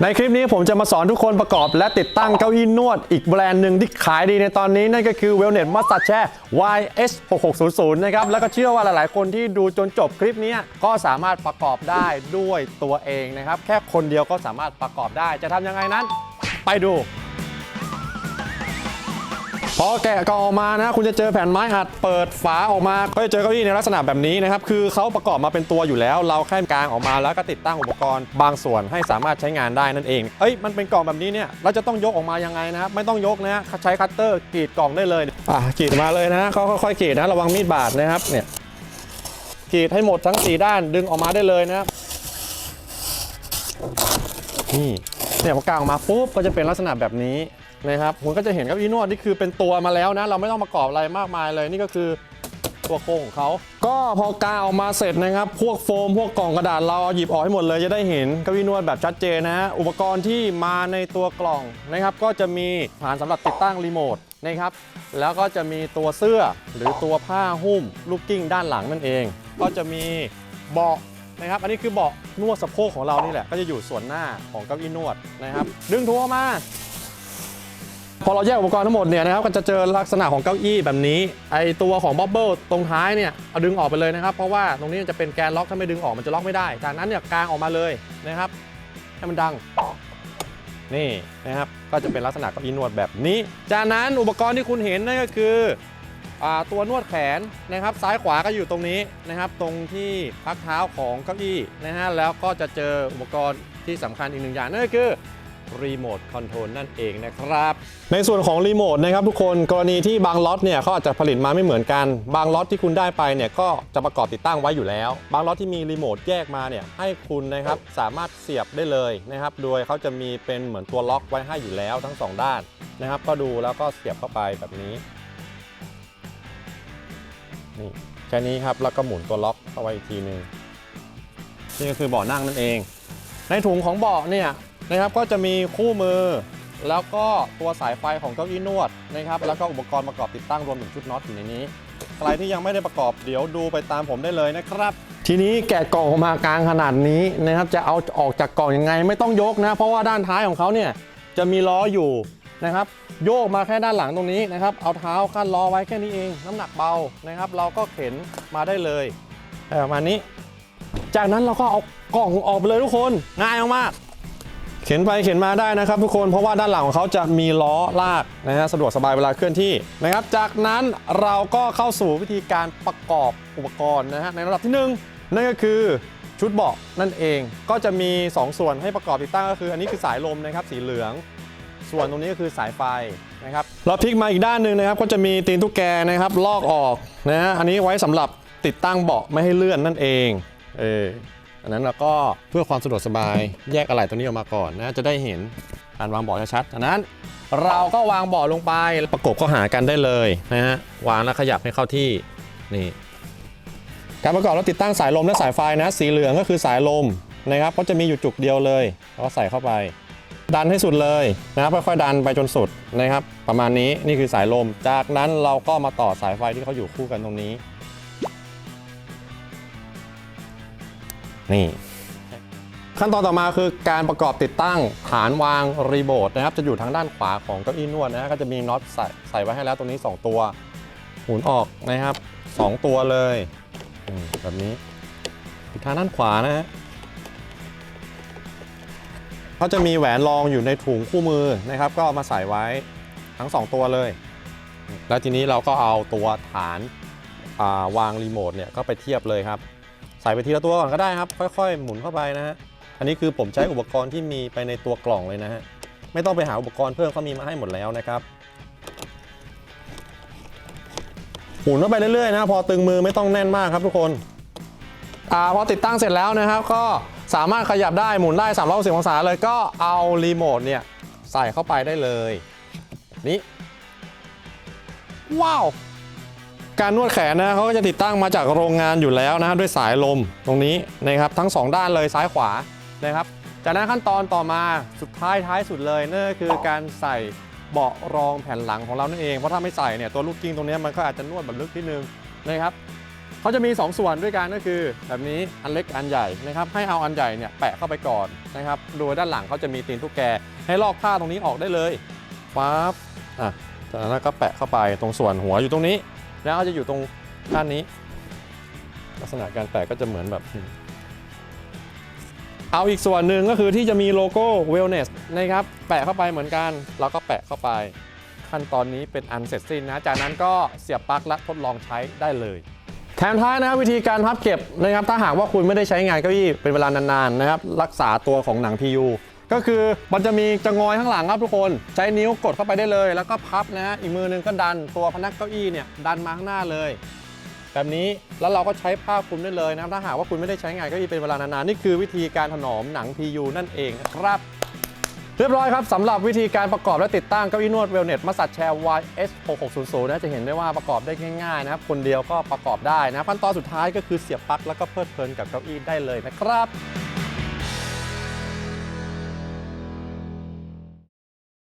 ในคลิปนี้ผมจะมาสอนทุกคนประกอบและติดตั้งเก้าอี้นวดอีกแบรนด์หนึ่งที่ขายดีในตอนนี้ นั่นก็คือ Wellnet Massage YS6600 นะครับ แล้วก็เชื่อว่าหลายๆ คนที่ดูจนจบคลิปนี้ก็สามารถประกอบได้ด้วยตัวเองนะครับ แค่คนเดียวก็สามารถประกอบได้จะทำยังไงนั้น ไปดู อแกะกล่องออกมานะ คุณจะเจอแผ่นไม้อัดเปิดฝาออกมาก็จะเจอเก้าอี้ในลักษณะแบบนี้นะครับ คือเขาประกอบมาเป็นตัวอยู่แล้ว เราแค่กางออกมาแล้วก็ติดตั้งอุปกรณ์บางส่วนให้สามารถใช้งานได้นั่นเอง เอ้ย มันเป็นกล่องแบบนี้เนี่ย เราจะต้องยกออกมายังไงนะครับ ไม่ต้องยกนะฮะใช้คัตเตอร์กรีดกล่องได้เลย อะกรีดมาเลยนะเขาค่อยๆกรีดนะ ระวังมีดบาดนะครับ เนี่ยกรีดให้หมดทั้งสี่ด้านดึงออกมาได้เลยนะครับ นี่ เนี่ยพอกางออกมาปุ๊บก็จะเป็นลักษณะแบบนี้ นะครับคุณก็จะเห็นเก้าอี้นวดนี่คือเป็นตัวมาแล้วนะ เราไม่ต้องประกอบอะไรมากมายเลยนี่ก็คือตัวโครงของเขา ก็พอกาวออกมาเสร็จนะครับ พวกโฟม พวกกล่องกระดาษเราเอาหยิบออกให้หมดเลยจะได้เห็นเก้าอี้นวดแบบชัดเจนนะฮะ อุปกรณ์ที่มาในตัวกล่องนะครับ ก็จะมีฐานสำหรับติดตั้งรีโมทนะครับ แล้วก็จะมีตัวเสื้อหรือตัวผ้าหุ้มลูกกิ้งด้านหลังนั่นเอง ก็จะมีเบาะนะครับ อันนี้คือเบาะนวดสะโพกของเรานี่แหละ ก็จะอยู่ส่วนหน้าของเก้าอี้นวดนะครับ ดึงทัวมา พอเราแยกอุปกรณ์ทั้งหมดเนี่ยนะครับก็จะเจอลักษณะของเก้าอี้แบบนี้ ไอตัวของบับเบิลตรงท้ายเนี่ยเอาดึงออกไปเลยนะครับ เพราะว่าตรงนี้จะเป็นแกนล็อกถ้าไม่ดึงออกมันจะล็อกไม่ได้ จากนั้นเนี่ยกางออกมาเลยนะครับให้มันดังนี่นะครับก็จะเป็นลักษณะเก้าอี้นวดแบบนี้ จากนั้นอุปกรณ์ที่คุณเห็นนั่นก็คืออตัวนวดแขนนะครับซ้ายขวาก็อยู่ตรงนี้นะครับ ตรงที่พักเท้าของเก้าอี้นะฮะแล้วก็จะเจออุปกรณ์ที่สำคัญอีกหนึ่งอย่างนั่นก็คือ รีโมทคอนโทรลนั่นเองนะครับ ในส่วนของรีโมทนะครับทุกคนกรณีที่บางล็อตเนี่ยเขาอาจจะผลิตมาไม่เหมือนกัน บางล็อตที่คุณได้ไปเนี่ยก็จะประกอบติดตั้งไว้อยู่แล้ว บางล็อตที่มีรีโมทแยกมาเนี่ยให้คุณนะครับสามารถเสียบได้เลยนะครับโดยเขาจะมีเป็นเหมือนตัวล็อกไว้ให้อยู่แล้วทั้งสองด้านนะครับ ก็ดูแล้วก็เสียบเข้าไปแบบนี้นี่แค่นี้ครับแล้วก็หมุนตัวล็อกเข้าไว้อีกทีหนึงนี่ก็คือเบาะนั่งนั่นเอง ในถุงของเบาะเนี่ย นะครับก็จะมีคู่มือ แล้วก็ตัวสายไฟของเก้าอี้นวดนะครับแล้วก็อุปกรณ์ประกอบติดตั้งรวมถึงชุดน็อตอยู่ในนี้ ใครที่ยังไม่ได้ประกอบเดี๋ยวดูไปตามผมได้เลยนะครับ ทีนี้แกะกล่องออกมากลางขนาดนี้นะครับจะเอาออกจากกล่องยังไงไม่ต้องยกนะ เพราะว่าด้านท้ายของเขาเนี่ยจะมีล้ออยู่นะครับโยกมาแค่ด้านหลังตรงนี้นะครับเอาเท้าขั้นล้อไว้แค่นี้เอง น้ำหนักเบานะครับ เราก็เข็นมาได้เลยประมาณนี้ จากนั้นเราก็เอากล่องออกไปเลยทุกคนง่ายมาก เข็นไปเข็นมาได้นะครับทุกคนเพราะว่าด้านหลังของเขาจะมีล้อลากนะฮะสะดวกสบายเวลาเคลื่อนที่นะครับ จากนั้นเราก็เข้าสู่วิธีการประกอบอุปกรณ์นะฮะในระดับที่หนึ่งนั่นก็คือชุดเบาะนั่นเองก็จะมี 2 ส่วนให้ประกอบติดตั้งก็คือ อันนี้คือสายลมนะครับสีเหลือง ส่วนตรงนี้ก็คือสายไฟนะครับเราพลิกมาอีกด้านหนึ่งนะครับ ก็จะมีตีนตุ๊กแกนะครับลอกออกนะฮะอันนี้ไว้สำหรับติดตั้งเบาะไม่ให้เลื่อนนั่นเองเออ อันนั้นเราก็เพื่อความสะดวกสบายแยกอะไหล่ตัวนี้ออกมาก่อนนะจะได้เห็นการวางเบาะชัดๆจากนั้นเราก็วางเบาะลงไปประกบเข้าหากันได้เลยนะฮะวางแล้วขยับให้เข้าที่นี่การประกอบแล้วติดตั้งสายลมและสายไฟนะ สีเหลืองก็คือสายลมนะครับก็จะมีอยู่จุกเดียวเลยเราก็ใส่เข้าไป ดันให้สุดเลยนะครับค่อยๆดันไปจนสุดนะครับ ประมาณนี้นี่คือสายลม จากนั้นเราก็มาต่อสายไฟที่เขาอยู่คู่กันตรงนี้ นี่ ขั้นตอนต่อมาคือการประกอบติดตั้งฐานวางรีโมทนะครับ จะอยู่ทางด้านขวาของเก้าอี้นวดนะฮะก็จะมีน็อตใส่ใส่ไว้ให้แล้วตรงนี้ 2 ตัวหมุนออกนะครับ 2 ตัวเลยแบบนี้อีกทางด้านขวานะฮะเขาจะมีแหวนรองอยู่ในถุงคู่มือนะครับ ก็เอามาใส่ไว้ทั้ง 2 ตัวเลย แล้วทีนี้เราก็เอาตัวฐานาวางรีโมทเนี่ยก็ไปเทียบเลยครับ ใส่ไปทีละตัวก่อนก็ได้ครับ ค่อย ๆ หมุนเข้าไปนะฮะอันนี้คือผมใช้อุปกรณ์ที่มีไปในตัวกล่องเลยนะฮะไม่ต้องไปหาอุปกรณ์เพิ่มเขามีมาให้หมดแล้วนะครับหมุนเข้าไปเรื่อยๆนะพอตึงมือไม่ต้องแน่นมากครับทุกคนอ่าพอติดตั้งเสร็จแล้วนะครับ ก็สามารถขยับได้หมุนได้360องศาเลยก็เอารีโมทเนี่ยใส่เข้าไปได้เลย นี่ว้าว การนวดแขนนะเขาก็จะติดตั้งมาจากโรงงานอยู่แล้วนะครับด้วยสายลมตรงนี้นะครับทั้งสองด้านเลยซ้ายขวานะครับจากนั้นขั้นตอนต่อมาสุดท้ายท้ายสุดเลยนั่นก็คือการใส่เบาะรองแผ่นหลังของเรานั่นเองเพราะถ้าไม่ใส่เนี่ยตัวลูกกิ้งตรงนี้มันก็อาจจะนวดแบบลึกนิดนึงนะครับเขาจะมี 2 ส่วนด้วยกันก็คือ แบบนี้อันเล็กอันใหญ่นะครับให้เอาอันใหญ่เนี่ยแปะเข้าไปก่อนนะครับโดยด้านหลังเขาจะมีตีนตุ๊กแกให้ลอกผ้าตรงนี้ออกได้เลยปั๊บอะจากนั้นก็แปะเข้าไปตรงส่วนหัวอยู่ตรงนี้ แล้วจะอยู่ตรงด้านนี้ ลักษณะการแปะก็จะเหมือนแบบ เอาอีกส่วนหนึ่งก็คือที่จะมีโลโก้ Wellness นะครับ แปะเข้าไปเหมือนกัน เราก็แปะเข้าไป ขั้นตอนนี้เป็นอันเสร็จสิ้นนะ จากนั้นก็เสียบปลั๊กและทดลองใช้ได้เลยแถมท้ายนะครับวิธีการพับเก็บนะครับถ้าหากว่าคุณไม่ได้ใช้งานเก้าอี้เป็นเวลานานๆนะครับรักษาตัวของหนัง PU ก็คือมันจะมีจะงอยข้างหลังครับทุกคน ใช้นิ้วกดเข้าไปได้เลย แล้วก็พับนะฮะอีกมือหนึงก็ดันตัวพนักเก้าอี้เนี่ยดันมาข้างหน้าเลย แบบนี้แล้วเราก็ใช้ผ้าคลุมได้เลยนะถ้าหากว่าคุณไม่ได้ใช้งานเก็อีเป็นเวลานานๆนี่คือวิธีการถนอมหนัง PU นั่นเองครับเรียบร้อยครับสำหรับวิธีการประกอบและติดตั้งเก้าอี้นวดเวลเน็ตมาสัตแชร์ YS6600 นะจะเห็นได้ว่าประกอบได้ง่ายๆนะครับคนเดียวก็ประกอบได้นะขั้นตอนสุดท้ายก็คือเสียบปลั๊กแล้วก็เพลิดเพลินกับเก้าอี้ได้เลยนะครับ